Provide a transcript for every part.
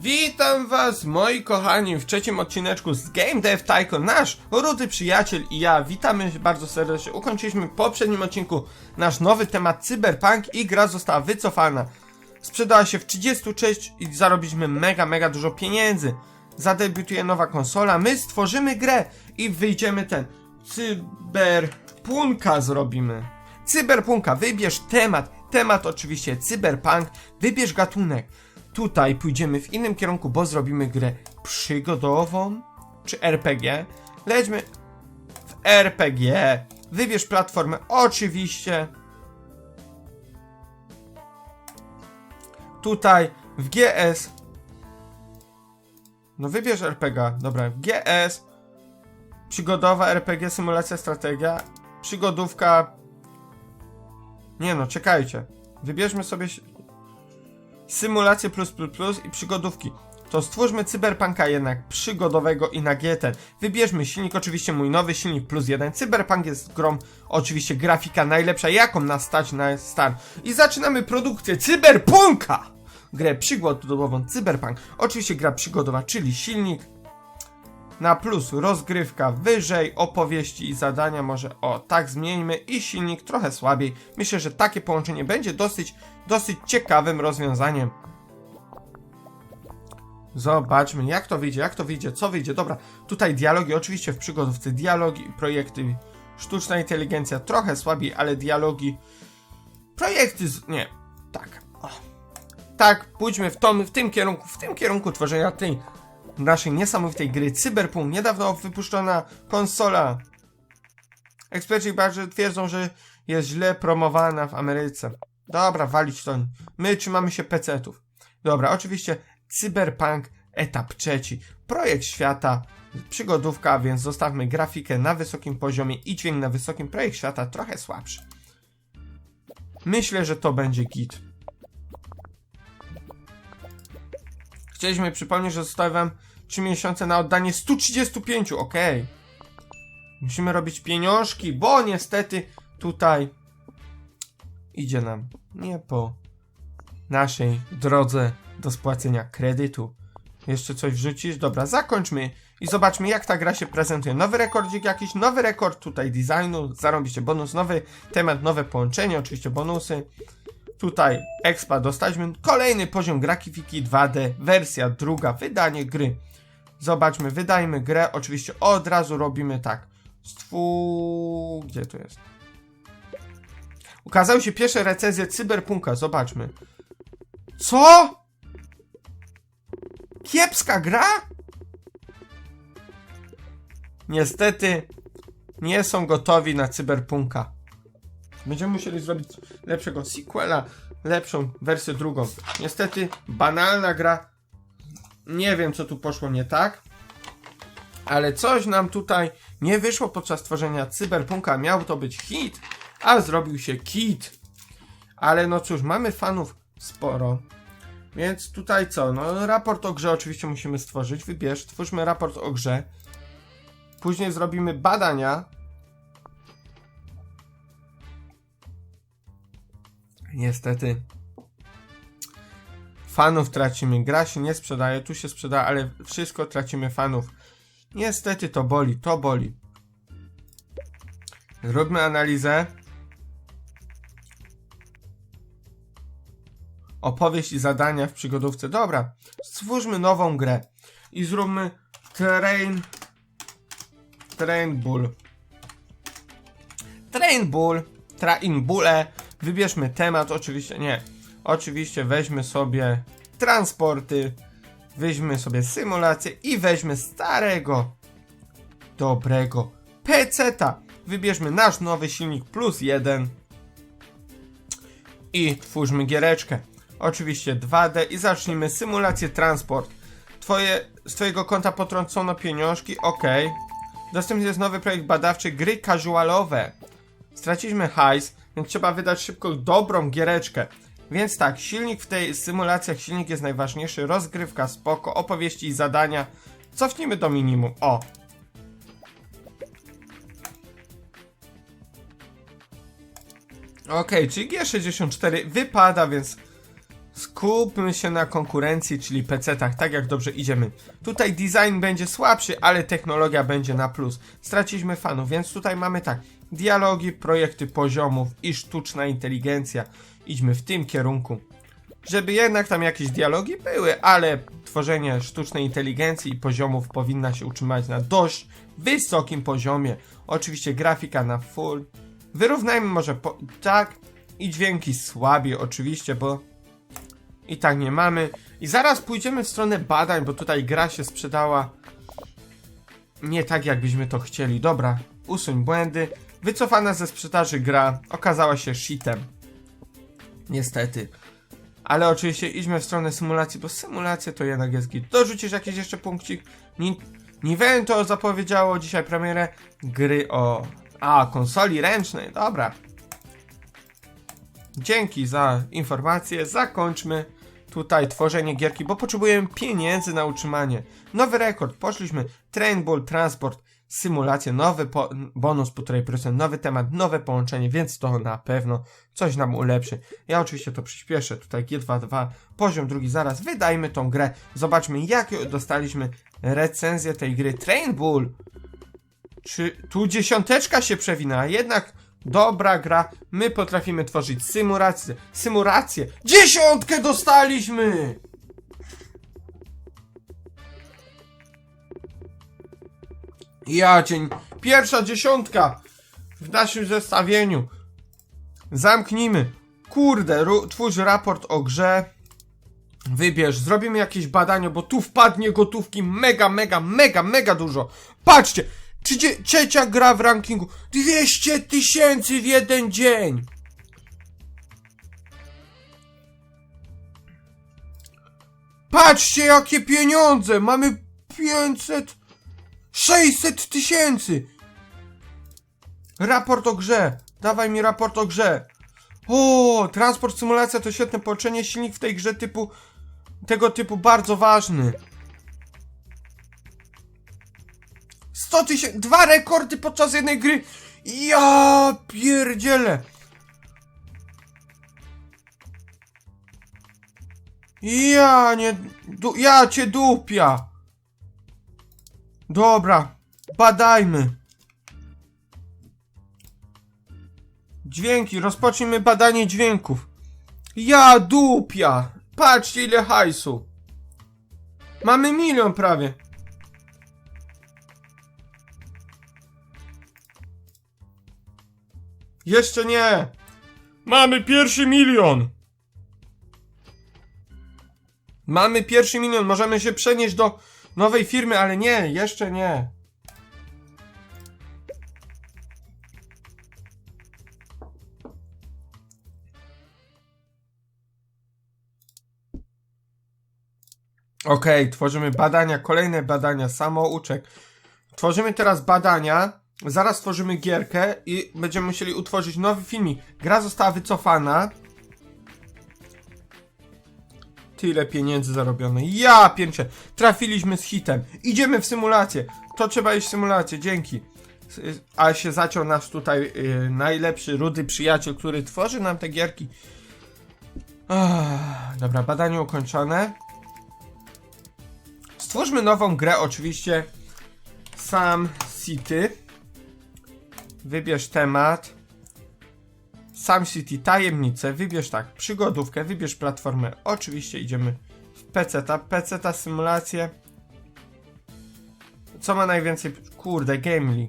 Witam was, moi kochani, w trzecim odcineczku z Game Dev Tycoon. Nasz rudy przyjaciel i ja witamy bardzo serdecznie. Ukończyliśmy w poprzednim odcinku nasz nowy temat Cyberpunk i gra została wycofana. Sprzedała się w 36 i zarobiliśmy mega, mega dużo pieniędzy. Zadebiutuje nowa konsola, my stworzymy grę i wyjdziemy ten Cyberpunka zrobimy. Cyberpunka, wybierz temat. Temat oczywiście cyberpunk, wybierz gatunek. Tutaj pójdziemy w innym kierunku, bo zrobimy grę przygodową czy RPG. Lećmy w RPG. Wybierz platformę, oczywiście. Tutaj w GS. No wybierz RPG, dobra, GS. Przygodowa RPG, symulacja, strategia. Przygodówka. Nie no, czekajcie. Wybierzmy sobie symulację plus plus plus i przygodówki. To stwórzmy cyberpunka jednak przygodowego i na GT. Wybierzmy silnik, oczywiście mój nowy silnik plus jeden. Cyberpunk jest grą, oczywiście grafika najlepsza, jaką nas stać na start. I zaczynamy produkcję cyberpunka! Grę przygodową cyberpunk. Oczywiście gra przygodowa, czyli silnik, na plus rozgrywka wyżej, opowieści i zadania może o tak zmieńmy i silnik trochę słabiej. Myślę, że takie połączenie będzie dosyć, dosyć ciekawym rozwiązaniem. Zobaczmy jak to wyjdzie, jak to wyjdzie, co wyjdzie. Dobra, tutaj dialogi, oczywiście w przygodówce dialogi, projekty, sztuczna inteligencja trochę słabiej, ale dialogi, projekty, z... nie, tak, o. Tak, pójdźmy w, tom, w tym kierunku, w tym kierunku tworzenia tej naszej niesamowitej gry Cyberpunk, niedawno wypuszczona konsola. Eksperci bardzo twierdzą, że jest źle promowana w Ameryce. Dobra, walić to. My trzymamy się PC-ów. Dobra, oczywiście Cyberpunk etap trzeci. Projekt świata, przygodówka, więc zostawmy grafikę na wysokim poziomie i dźwięk na wysokim. Projekt świata trochę słabszy. Myślę, że to będzie git. Chcieliśmy przypomnieć, że zostały wam 3 miesiące na oddanie 135, ok. Musimy robić pieniążki, bo niestety tutaj idzie nam nie po naszej drodze do spłacenia kredytu. Jeszcze coś wrzucisz? Dobra, zakończmy i zobaczmy jak ta gra się prezentuje. Nowy rekordzik jakiś, nowy rekord tutaj designu, zarobicie bonus, nowy temat, nowe połączenie, oczywiście bonusy. Tutaj expa dostaliśmy kolejny poziom grafiki 2D, wersja druga, wydanie gry. Zobaczmy, wydajmy grę, oczywiście od razu robimy tak. Stwu... Gdzie to jest? Ukazały się pierwsze recenzje Cyberpunka, zobaczmy. Co? Kiepska gra? Niestety nie są gotowi na Cyberpunka. Będziemy musieli zrobić lepszego sequela, lepszą wersję drugą. Niestety, banalna gra. Nie wiem, co tu poszło nie tak. Ale coś nam tutaj nie wyszło podczas tworzenia Cyberpunka. Miał to być hit, a zrobił się kit. Ale no cóż, mamy fanów sporo. Więc tutaj co? No, raport o grze oczywiście musimy stworzyć. Wybierz, stwórzmy raport o grze. Później zrobimy badania Niestety. Fanów tracimy. Gra się nie sprzedaje, tu się sprzedaje, ale wszystko tracimy fanów. Niestety to boli, to boli. Zróbmy analizę. Opowieść i zadania w przygodówce. Dobra, stwórzmy nową grę. I zróbmy Train... Train Bull. Train Bull. Train Bulle. Wybierzmy temat, oczywiście nie. Oczywiście weźmy sobie transporty, weźmy sobie symulację i weźmy starego, dobrego peceta. Wybierzmy nasz nowy silnik plus jeden i twórzmy giereczkę. Oczywiście 2D i zacznijmy symulację transport. Twoje, z twojego konta potrącono pieniążki, ok. Dostępny jest nowy projekt badawczy gry casualowe. Straciliśmy hajs, więc trzeba wydać szybko dobrą giereczkę. Więc tak, silnik w tej symulacjach, silnik jest najważniejszy, rozgrywka spoko, opowieści i zadania. Cofnijmy do minimum, o. Okej, czyli G64 wypada, więc sku skupmy się na konkurencji, czyli PC-tach, tak jak dobrze idziemy. Tutaj design będzie słabszy, ale technologia będzie na plus. Straciliśmy fanów, więc tutaj mamy tak. Dialogi, projekty poziomów i sztuczna inteligencja. Idźmy w tym kierunku. Żeby jednak tam jakieś dialogi były, ale tworzenie sztucznej inteligencji i poziomów powinna się utrzymać na dość wysokim poziomie. Oczywiście grafika na full. Wyrównajmy może po, tak i dźwięki słabiej oczywiście, bo i tak nie mamy. I zaraz pójdziemy w stronę badań, bo tutaj gra się sprzedała nie tak, jakbyśmy to chcieli. Dobra, usuń błędy. Wycofana ze sprzedaży gra okazała się shitem. Niestety. Ale oczywiście idźmy w stronę symulacji, bo symulacja to jednak jest git. Dorzucisz jakiś jeszcze punkcik? Ni Nivento zapowiedziało dzisiaj premierę gry o... A, konsoli ręcznej, dobra. Dzięki za informację, zakończmy tutaj tworzenie gierki, bo potrzebujemy pieniędzy na utrzymanie. Nowy rekord, poszliśmy Trainball, Transport, symulację, nowy po bonus 1,5%, nowy temat, nowe połączenie, więc to na pewno coś nam ulepszy. Ja oczywiście to przyspieszę, tutaj G22, poziom drugi zaraz, wydajmy tą grę, zobaczmy jakie dostaliśmy recenzję tej gry. Trainball! Czy tu dziesiąteczka się przewina, jednak dobra gra, my potrafimy tworzyć symulacje, symulacje, dziesiątkę dostaliśmy! Ja cień, pierwsza dziesiątka w naszym zestawieniu. Zamknijmy. Kurde, twórz raport o grze. Wybierz, zrobimy jakieś badanie, bo tu wpadnie gotówki mega, mega, mega, mega dużo. Patrzcie, trzecia gra w rankingu. 200 tysięcy w jeden dzień. Patrzcie, jakie pieniądze! Mamy 500... 600 tysięcy! Raport o grze! Dawaj mi raport o grze! O, transport symulacja to świetne połączenie, silnik w tej grze typu... Tego typu bardzo ważny. 100 tysięcy... Dwa rekordy podczas jednej gry! Ja pierdzielę! Ja nie... Ja cię dupia! Dobra, badajmy. Dźwięki, rozpocznijmy badanie dźwięków. Ja dupia! Patrzcie ile hajsu. Mamy milion prawie. Jeszcze nie. Mamy pierwszy milion. Mamy pierwszy milion, możemy się przenieść do nowej firmy, ale nie, jeszcze nie. Okej, tworzymy badania, kolejne badania, samouczek. Tworzymy teraz badania, zaraz tworzymy gierkę i będziemy musieli utworzyć nowy filmik. Gra została wycofana. Tyle pieniędzy zarobione. Ja pięcie. Trafiliśmy z hitem. Idziemy w symulację. To trzeba iść w symulację. Dzięki. S- A się zaciął nasz tutaj y, najlepszy, rudy przyjaciel, który tworzy nam te gierki. Ach, dobra, badanie ukończone. Stwórzmy nową grę, oczywiście. Sam City. Wybierz temat. Sam City tajemnicę, wybierz tak, przygodówkę, wybierz platformę. Oczywiście idziemy w PC-ta, PC-ta symulację. Co ma najwięcej? Kurde, Gamely.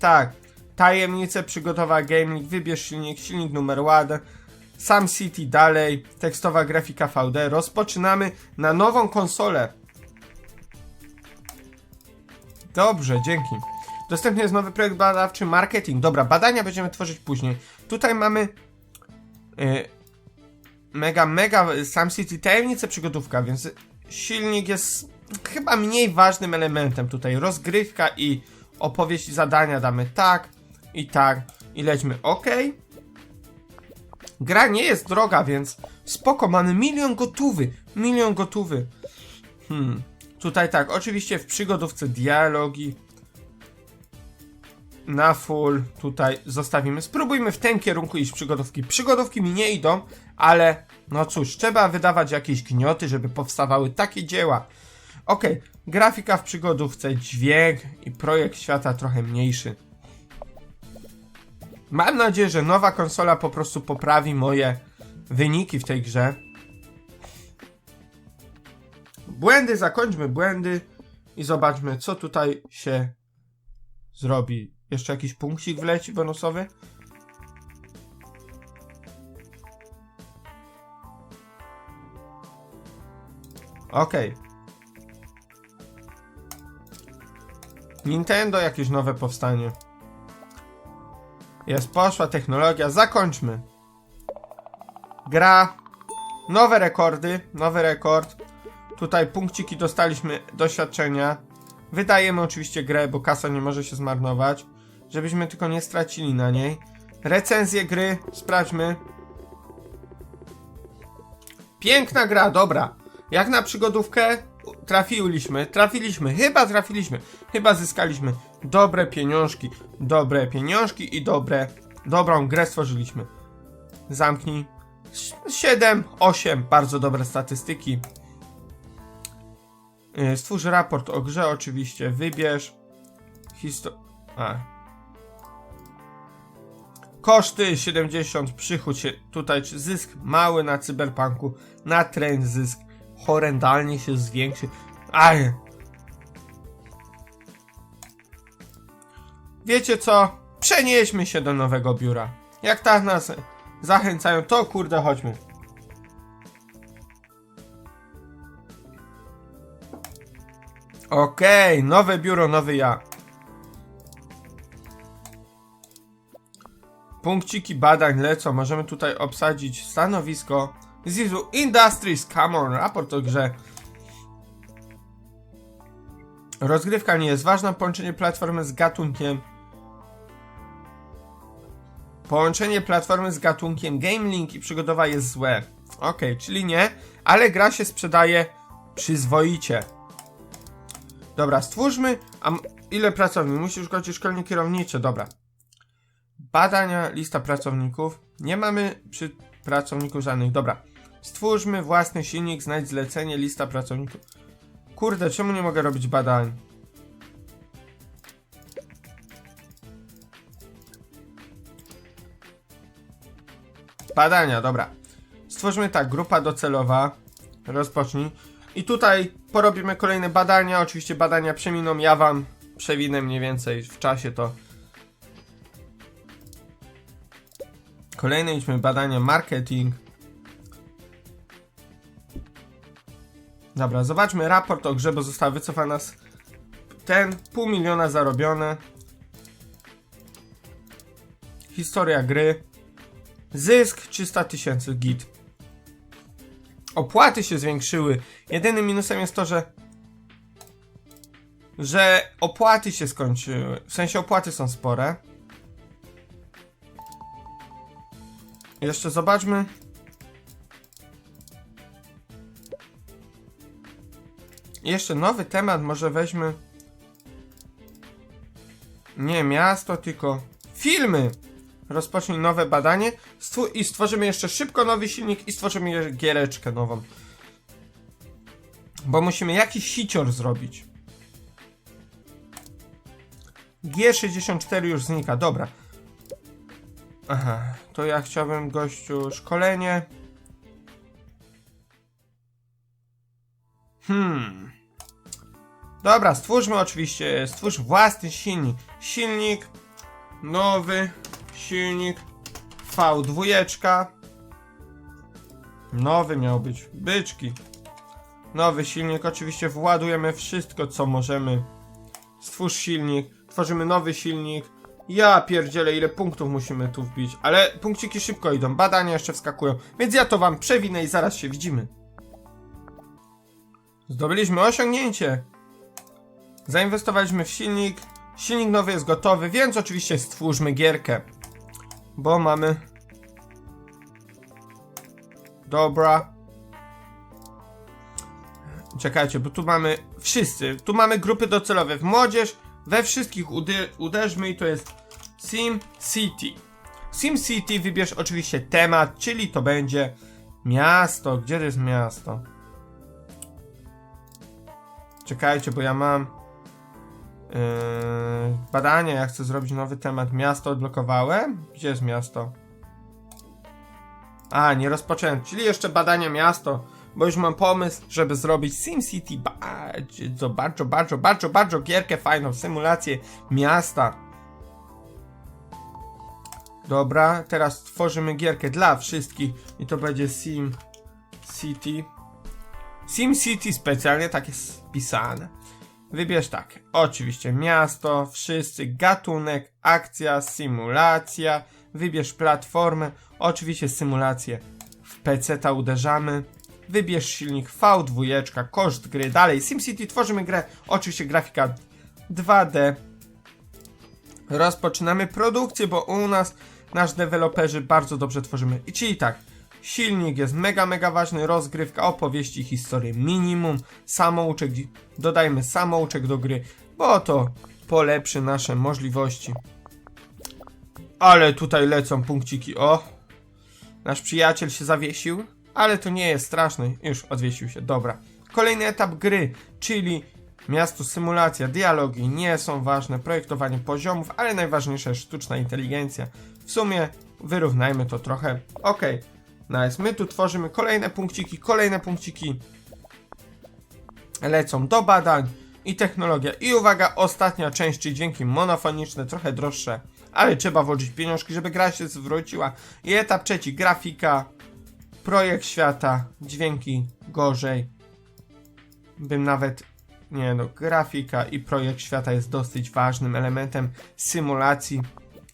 Tak, tajemnicę przygotowa Gamely, wybierz silnik, silnik numer 1. Sam City dalej, tekstowa grafika VD. Rozpoczynamy na nową konsolę. Dobrze, dzięki. Dostępny jest nowy projekt badawczy marketing. Dobra, badania będziemy tworzyć później. Tutaj mamy y, mega, mega Sam City tajemnicę przygodówka, więc silnik jest chyba mniej ważnym elementem tutaj. Rozgrywka i opowieść zadania damy tak i tak i lećmy OK. Gra nie jest droga, więc spoko, mamy milion gotówy, milion gotówy. Hmm. Tutaj tak, oczywiście w przygodówce dialogi, na full tutaj zostawimy. Spróbujmy w tym kierunku iść przygodówki. Przygodówki mi nie idą, ale no cóż, trzeba wydawać jakieś gnioty, żeby powstawały takie dzieła. Okej, grafika w przygodówce, dźwięk i projekt świata trochę mniejszy. Mam nadzieję, że nowa konsola po prostu poprawi moje wyniki w tej grze. Błędy, zakończmy błędy i zobaczmy, co tutaj się zrobi. Jeszcze jakiś punkcik wleci bonusowy? Okej. Nintendo jakieś nowe powstanie. Jest poszła technologia, zakończmy. Gra. Nowe rekordy, nowy rekord. Tutaj punkciki dostaliśmy doświadczenia. Wydajemy oczywiście grę, bo kasa nie może się zmarnować. Żebyśmy tylko nie stracili na niej. Recenzję gry, sprawdźmy. Piękna gra, dobra. Jak na przygodówkę trafiliśmy, trafiliśmy, chyba trafiliśmy, chyba zyskaliśmy dobre pieniążki, dobre pieniążki i dobre, dobrą grę stworzyliśmy. Zamknij. 7, 8, bardzo dobre statystyki. Yy, Stwórz raport o grze, oczywiście. Wybierz. Histo... A. Koszty 70, przychód się tutaj, czy zysk mały na cyberpunku, na trend zysk horrendalnie się zwiększy. Aj. Wiecie co? Przenieśmy się do nowego biura. Jak tak nas zachęcają, to kurde chodźmy. Okej, nowe biuro, nowy ja. Punkciki badań lecą. Możemy tutaj obsadzić stanowisko. Zizu Industries, come on, raport o grze. Rozgrywka nie jest ważna, połączenie platformy z gatunkiem. Połączenie platformy z gatunkiem Game Link i przygodowa jest złe. Ok, czyli nie, ale gra się sprzedaje przyzwoicie. Dobra, stwórzmy. A ile pracowników? Musisz szkolić szkolenie kierownicze, dobra. Badania, lista pracowników. Nie mamy przy pracowniku żadnych. Dobra. Stwórzmy własny silnik, znajdź zlecenie, lista pracowników. Kurde, czemu nie mogę robić badań? Badania, dobra. Stwórzmy tak, grupa docelowa. Rozpocznij. I tutaj porobimy kolejne badania. Oczywiście badania przeminą. Ja wam przewinę mniej więcej w czasie to. Kolejne idźmy badania marketing. Dobra, zobaczmy raport o grze, bo została wycofana z ten pół miliona zarobione. Historia gry. Zysk 300 tysięcy git. Opłaty się zwiększyły. Jedynym minusem jest to, że że opłaty się skończyły. W sensie opłaty są spore. Jeszcze zobaczmy. Jeszcze nowy temat, może weźmy. Nie miasto, tylko filmy. Rozpocznij nowe badanie stwór- i stworzymy jeszcze szybko nowy silnik i stworzymy giereczkę nową. Bo musimy jakiś sicior zrobić. G64 już znika, dobra. Aha, to ja chciałbym gościu szkolenie. Hmm. Dobra, stwórzmy oczywiście, stwórz własny silnik. Silnik, nowy silnik, V2. Nowy miał być, byczki. Nowy silnik, oczywiście władujemy wszystko co możemy. Stwórz silnik, tworzymy nowy silnik. Ja pierdzielę, ile punktów musimy tu wbić. Ale punkciki szybko idą, badania jeszcze wskakują. Więc ja to wam przewinę i zaraz się widzimy. Zdobyliśmy osiągnięcie. Zainwestowaliśmy w silnik. Silnik nowy jest gotowy, więc oczywiście stwórzmy gierkę. Bo mamy. Dobra. Czekajcie, bo tu mamy wszyscy. Tu mamy grupy docelowe. Młodzież, We wszystkich uderzmy i to jest Sim City. Sim City wybierz oczywiście temat, czyli to będzie miasto. Gdzie to jest miasto? Czekajcie, bo ja mam yy, badanie. Ja chcę zrobić nowy temat. Miasto odblokowałem? Gdzie jest miasto? A, nie rozpocząłem. Czyli jeszcze badania miasto, bo już mam pomysł, żeby zrobić SimCity bardzo, bardzo, bardzo, bardzo, bardzo gierkę fajną, symulację miasta. Dobra, teraz tworzymy gierkę dla wszystkich i to będzie Sim City. Sim City specjalnie tak jest spisane. Wybierz tak, oczywiście miasto, wszyscy, gatunek, akcja, symulacja, wybierz platformę, oczywiście symulację w PC ta uderzamy, wybierz silnik V2, koszt gry, dalej SimCity, tworzymy grę, oczywiście grafika 2D, rozpoczynamy produkcję, bo u nas nasz deweloperzy bardzo dobrze tworzymy. I czyli tak, silnik jest mega, mega ważny, rozgrywka, opowieści, historie minimum, samouczek, dodajmy samouczek do gry, bo to polepszy nasze możliwości. Ale tutaj lecą punkciki, o! Nasz przyjaciel się zawiesił, ale to nie jest straszne, już odwiesił się, dobra. Kolejny etap gry, czyli Miasto symulacja, dialogi nie są ważne, projektowanie poziomów, ale najważniejsza jest sztuczna inteligencja. W sumie wyrównajmy to trochę. Ok, nice. My tu tworzymy kolejne punkciki, kolejne punkciki. Lecą do badań i technologia. I uwaga, ostatnia część, czyli dźwięki monofoniczne, trochę droższe, ale trzeba włożyć pieniążki, żeby gra się zwróciła. I etap trzeci, grafika, projekt świata, dźwięki gorzej. Bym nawet nie no, grafika i projekt świata jest dosyć ważnym elementem symulacji.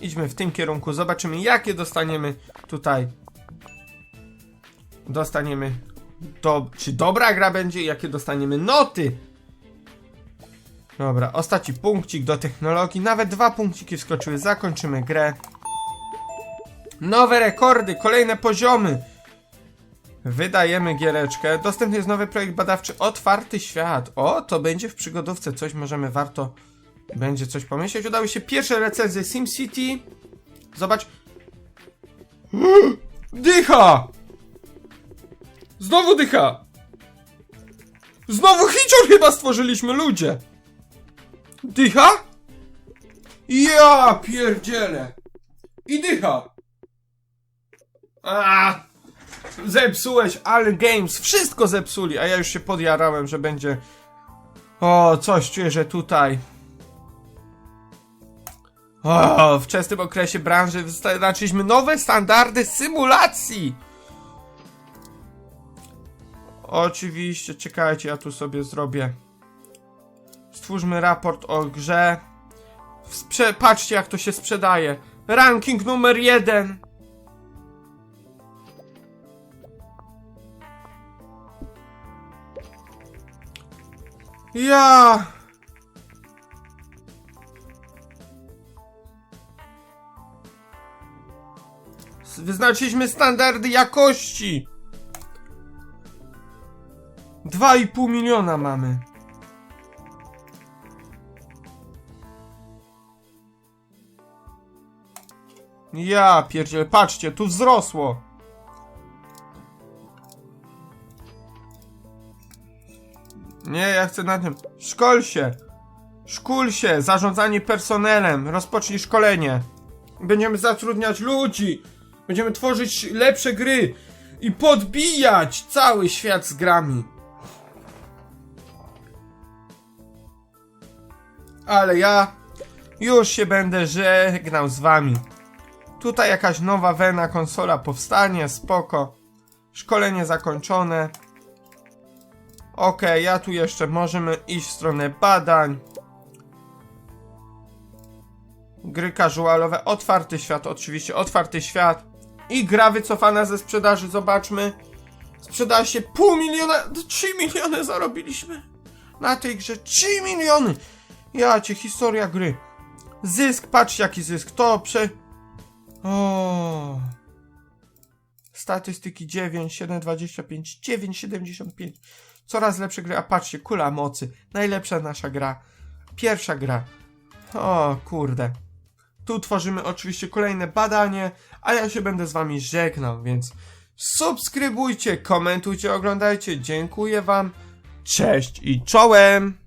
Idźmy w tym kierunku, zobaczymy jakie dostaniemy tutaj. Dostaniemy, do, czy dobra gra będzie, jakie dostaniemy noty. Dobra, ostatni punkcik do technologii, nawet dwa punkciki wskoczyły, zakończymy grę. Nowe rekordy, kolejne poziomy. Wydajemy giereczkę. Dostępny jest nowy projekt badawczy Otwarty Świat. O, to będzie w przygodówce. Coś możemy warto będzie coś pomyśleć. Udały się pierwsze recenzje SimCity. Zobacz. Dycha! Znowu dycha! Znowu hicior chyba stworzyliśmy, ludzie! Dycha? Ja pierdzielę! I dycha! A! Zepsułeś All Games, wszystko zepsuli, a ja już się podjarałem, że będzie... O, coś czuję, że tutaj... O, w wczesnym okresie branży wyznaczyliśmy nowe standardy symulacji! Oczywiście, czekajcie, ja tu sobie zrobię... Stwórzmy raport o grze. Sprze patrzcie, jak to się sprzedaje. Ranking numer jeden. Ja! Wyznaczyliśmy standardy jakości! 2,5 miliona mamy. Ja pierdzielę, patrzcie, tu wzrosło. Nie, ja chcę na tym. Szkol się! Się! Zarządzanie personelem! Rozpocznij szkolenie! Będziemy zatrudniać ludzi! Będziemy tworzyć lepsze gry! I podbijać cały świat z grami! Ale ja już się będę żegnał z wami. Tutaj jakaś nowa wena konsola powstanie, spoko. Szkolenie zakończone. Ok, ja tu jeszcze możemy iść w stronę badań. Gry casualowe, otwarty świat, oczywiście, otwarty świat. I gra wycofana ze sprzedaży, zobaczmy. Sprzedała się pół miliona, 3 miliony zarobiliśmy. Na tej grze 3 miliony. Ja cię, historia gry. Zysk, patrzcie jaki zysk, to prze... O. Statystyki 9, 7,25, 9,75. Coraz lepsze gry, a patrzcie, kula mocy. Najlepsza nasza gra. Pierwsza gra. O kurde. Tu tworzymy oczywiście kolejne badanie, a ja się będę z wami żegnał, więc subskrybujcie, komentujcie, oglądajcie. Dziękuję wam. Cześć i czołem!